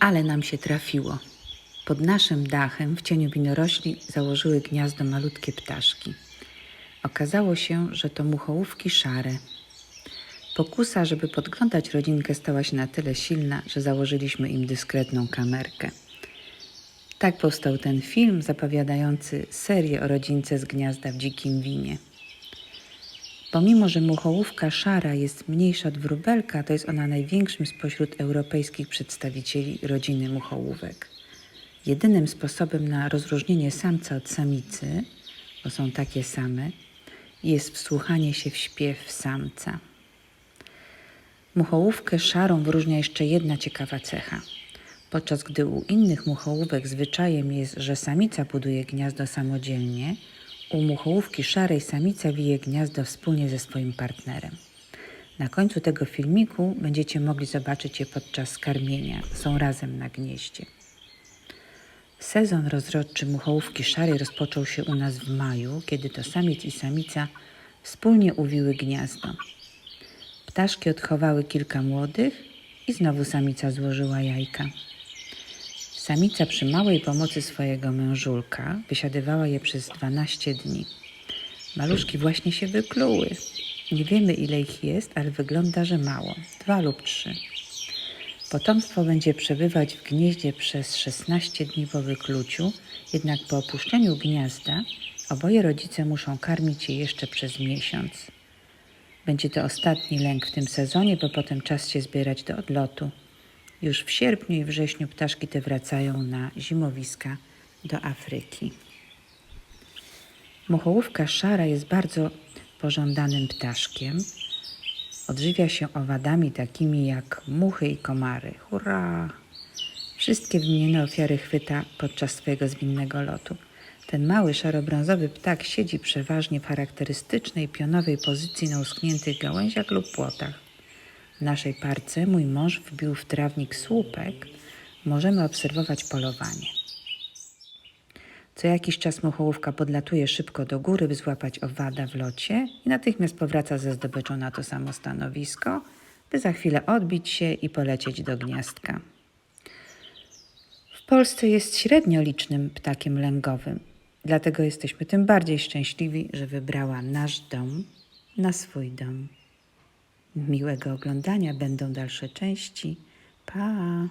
Ale nam się trafiło. Pod naszym dachem w cieniu winorośli założyły gniazdo malutkie ptaszki. Okazało się, że to muchołówki szare. Pokusa, żeby podglądać rodzinkę, stała się na tyle silna, że założyliśmy im dyskretną kamerkę. Tak powstał ten film zapowiadający serię o rodzince z gniazda w dzikim winie. Pomimo, że muchołówka szara jest mniejsza od wróbelka, to jest ona największym spośród europejskich przedstawicieli rodziny muchołówek. Jedynym sposobem na rozróżnienie samca od samicy, bo są takie same, jest wsłuchanie się w śpiew samca. Muchołówkę szarą wyróżnia jeszcze jedna ciekawa cecha. Podczas gdy u innych muchołówek zwyczajem jest, że samica buduje gniazdo samodzielnie, u muchołówki szarej samica wije gniazdo wspólnie ze swoim partnerem. Na końcu tego filmiku będziecie mogli zobaczyć je podczas karmienia. Są razem na gnieździe. Sezon rozrodczy muchołówki szarej rozpoczął się u nas w maju, kiedy to samiec i samica wspólnie uwiły gniazdo. Ptaszki odchowały kilka młodych i znowu samica złożyła jajka. Samica przy małej pomocy swojego mężulka wysiadywała je przez 12 dni. Maluszki właśnie się wykluły. Nie wiemy ile ich jest, ale wygląda, że mało. Dwa lub trzy. Potomstwo będzie przebywać w gnieździe przez 16 dni po wykluciu, jednak po opuszczeniu gniazda oboje rodzice muszą karmić je jeszcze przez miesiąc. Będzie to ostatni lęk w tym sezonie, bo potem czas się zbierać do odlotu. Już w sierpniu i wrześniu ptaszki te wracają na zimowiska do Afryki. Muchołówka szara jest bardzo pożądanym ptaszkiem. Odżywia się owadami takimi jak muchy i komary. Hurra! Wszystkie wymienione ofiary chwyta podczas swojego zwinnego lotu. Ten mały szarobrązowy ptak siedzi przeważnie w charakterystycznej pionowej pozycji na uschniętych gałęziach lub płotach. W naszej parce mój mąż wbił w trawnik słupek. Możemy obserwować polowanie. Co jakiś czas muchołówka podlatuje szybko do góry, by złapać owada w locie i natychmiast powraca ze zdobyczą na to samo stanowisko, by za chwilę odbić się i polecieć do gniazdka. W Polsce jest średnio licznym ptakiem lęgowym, dlatego jesteśmy tym bardziej szczęśliwi, że wybrała nasz dom na swój dom. Miłego oglądania będą dalsze części. Pa!